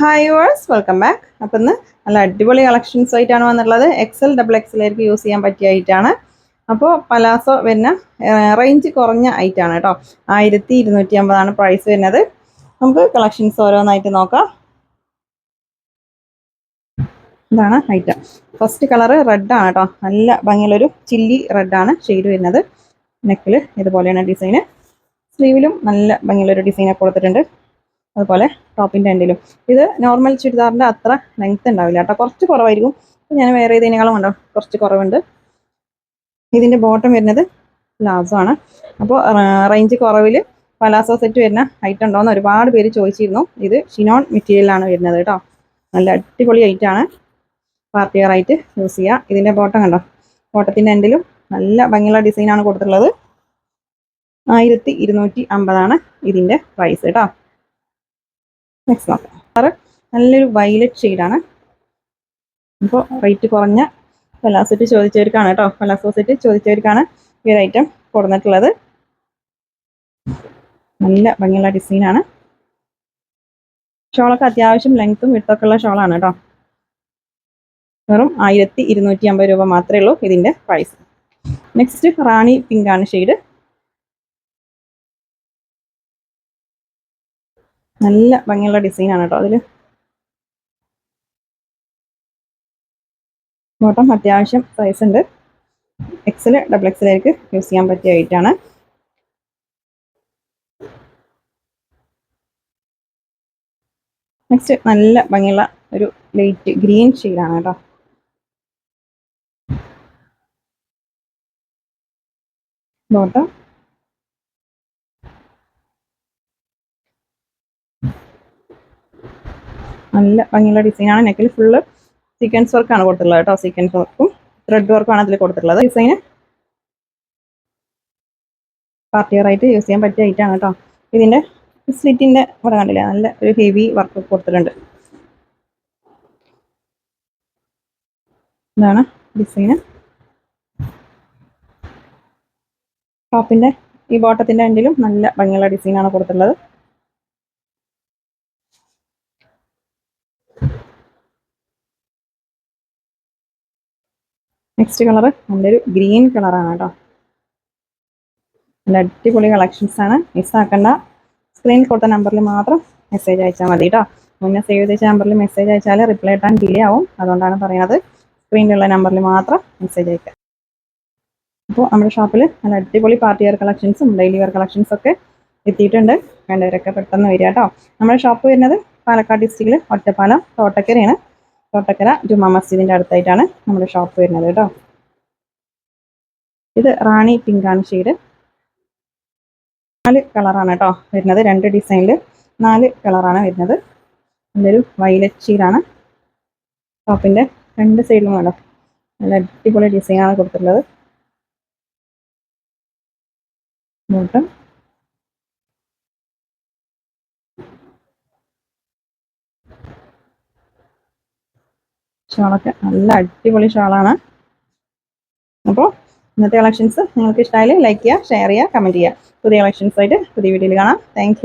Hi verse welcome back അപ്പം ഇന്ന് നല്ല അടിപൊളി കളക്ഷൻസ് ആയിട്ടാണ് വന്നിട്ടുള്ളത്. എക്സൽ ഡബിൾ എക്സലേക്ക് യൂസ് ചെയ്യാൻ പറ്റിയ ഐറ്റാണ് അപ്പോൾ പലാസോ വരുന്ന റേഞ്ച് കുറഞ്ഞ ഐറ്റാണ് കേട്ടോ ആയിരത്തി ഇരുന്നൂറ്റി അമ്പതാണ് പ്രൈസ് വരുന്നത്. നമുക്ക് കളക്ഷൻസ് ഓരോന്നായിട്ട് നോക്കാം. ഇതാണ് ഐറ്റം ഫസ്റ്റ് കളറ് റെഡാണ് കേട്ടോ നല്ല ഭംഗിയുള്ളൊരു ചില്ലി റെഡാണ് ഷെയ്ഡ് വരുന്നത്. നെക്കിൽ ഇതുപോലെയാണ് ഡിസൈന് സ്ലീവിലും നല്ല ഭംഗിയുള്ളൊരു ഡിസൈനൊക്കെ കൊടുത്തിട്ടുണ്ട്. അതുപോലെ ടോപ്പിന്റെ എൻഡിലും ഇത് നോർമൽ ചുരിദാറിന്റെ അത്ര ലെങ്ത് ഉണ്ടാവില്ല കേട്ടോ. കുറച്ച് കുറവായിരിക്കും. ഞാൻ വേറെ ഏതിനേക്കാളും ഉണ്ടോ കുറച്ച് കുറവുണ്ട്. ഇതിന്റെ ബോട്ടം വരുന്നത് പ്ലാസോ ആണ്. അപ്പോൾ റേഞ്ച് കുറവിൽ പലാസോ സെറ്റ് വരുന്ന ഐറ്റം ഉണ്ടോയെന്ന് ഒരുപാട് പേര് ചോദിച്ചിരുന്നു. ഇത് ഷിനോൺ മെറ്റീരിയലാണ് വരുന്നത് കേട്ടോ. നല്ല അടിപൊളി ഐറ്റാണ് പാർട്ടി വെയർ ആയിട്ട് യൂസ് ചെയ്യുക ഇതിന്റെ ബോട്ടം കണ്ടോ? ബോട്ടത്തിന്റെ എൻഡിലും നല്ല ഭംഗിയുള്ള ഡിസൈനാണ് കൊടുത്തിട്ടുള്ളത്. ആയിരത്തി ഇരുന്നൂറ്റി അമ്പതാണ് ഇതിന്റെ പ്രൈസ് കേട്ടോ. നെക്സ്റ്റ് നോക്കാം കളറ് നല്ലൊരു വയലറ്റ് ഷെയ്ഡാണ് അപ്പോൾ റേറ്റ് കുറഞ്ഞ പലാസോ സെറ്റ് ചോദിച്ചവർക്കാണ് കേട്ടോ പലാസോ സെറ്റ് ചോദിച്ചവർക്കാണ് ഈ ഒരു ഐറ്റം കൊടുന്നിട്ടുള്ളത് നല്ല ഭംഗിയുള്ള ഡിസൈനാണ് ഷോളൊക്കെ അത്യാവശ്യം ലെങ്ത്തും വിട്ടൊക്കെ ഉള്ള ഷോളാണ് കേട്ടോ വെറും ആയിരത്തി ഇരുന്നൂറ്റി അമ്പത് രൂപ മാത്രമേ ഉള്ളൂ ഇതിന്റെ പ്രൈസ് നെക്സ്റ്റ് റാണി പിങ്കാണ് ഷെയ്ഡ് നല്ല ഭംഗിയുള്ള ഡിസൈനാണ് കേട്ടോ അതിൽ ബോട്ടം അത്യാവശ്യം സൈസ് ഉണ്ട്. എക്സൽ ഡബിൾ എക്സലേക്ക് യൂസ് ചെയ്യാൻ പറ്റിയ ഐറ്റാണ് നെക്സ്റ്റ് നല്ല ഭംഗിയുള്ള ഒരു ലൈറ്റ് ഗ്രീൻ ഷെയ്ഡാണ് കേട്ടോ ബോട്ടം നല്ല ഭംഗിയുള്ള ഡിസൈനാണ് നെക്കിൽ ഫുള്ള് സീക്വൻസ് വർക്കാണ് കൊടുത്തിട്ടുള്ളത് കേട്ടോ. സീക്വൻസ് വർക്കും ത്രെഡ് വർക്കുമാണ് അതിൽ കൊടുത്തിട്ടുള്ളത്. ഡിസൈന് പാർട്ടി ആയിട്ട് യൂസ് ചെയ്യാൻ പറ്റിയ ഐറ്റാണ് കേട്ടോ. ഇതിന്റെ സ്ലിറ്റിന്റെ ഇവിടെ കണ്ടില്ല? നല്ല ഒരു ഹെവി വർക്ക് കൊടുത്തിട്ടുണ്ട്. ഇതാണ് ഡിസൈന് ടോപ്പിന്റെ ഈ ബോട്ടത്തിന്റെ എൻഡിലും നല്ല ഭംഗിയുള്ള ഡിസൈനാണ് കൊടുത്തിട്ടുള്ളത്. നെക്സ്റ്റ് കളർ നല്ലൊരു ഗ്രീൻ കളറാണ് കേട്ടോ. നല്ല അടിപൊളി കളക്ഷൻസ് ആണ്. മിസ്സാക്കണ്ട സ്ക്രീനിൽ കൊടുത്ത നമ്പറിൽ മാത്രം മെസ്സേജ് അയച്ചാൽ മതി കേട്ടോ. മുന്നേ സേവ് ചെയ്ത നമ്പറിൽ മെസ്സേജ് അയച്ചാൽ റിപ്ലൈ ഇട്ടാൻ ഡിലേ ആവും. അതുകൊണ്ടാണ് പറയുന്നത്. സ്ക്രീനിലുള്ള നമ്പറിൽ മാത്രം മെസ്സേജ് അയക്കാം അപ്പോൾ നമ്മുടെ ഷോപ്പിൽ നല്ല അടിപൊളി പാർട്ടി വെയർ കളക്ഷൻസും ഡെയിലി വെയർ കളക്ഷൻസ് ഒക്കെ എത്തിയിട്ടുണ്ട്. വേണ്ടവരൊക്കെ പെട്ടെന്ന് വരിക കേട്ടോ. നമ്മുടെ ഷോപ്പ് വരുന്നത് പാലക്കാട് ഡിസ്ട്രിക്റ്റിൽ ഒറ്റപ്പാലം തോട്ടക്കരയാണ്. തോട്ടക്കര ജുമാ മസ്ജിദിന്റെ അടുത്തായിട്ടാണ് നമ്മുടെ ഷോപ്പ് വരുന്നത് കേട്ടോ. ഇത് റാണി പിങ്കാണ് ഷെയ്ഡ് നാല് കളറാണ് കേട്ടോ വരുന്നത്. രണ്ട് ഡിസൈനിൽ നാല് കളറാണ് വരുന്നത്. നല്ലൊരു വൈലറ്റ് ഷെയ്ഡാണ് ടോപ്പിന്റെ രണ്ട് സൈഡിലും വേണം നല്ല അടിപൊളി ഡിസൈനാണ് കൊടുത്തിട്ടുള്ളത്. ബോട്ടം ഷാളൊക്കെ. നല്ല അടിപൊളി ഷാളാണ്. അപ്പോൾ ഇന്നത്തെ കളക്ഷൻസ് നിങ്ങൾക്ക് ഇഷ്ടമായാലും ലൈക്ക് ചെയ്യുക ഷെയർ ചെയ്യുക കമന്റ് ചെയ്യുക. പുതിയ കളക്ഷൻസ് ആയിട്ട് പുതിയ വീഡിയോയിൽ കാണാം. താങ്ക്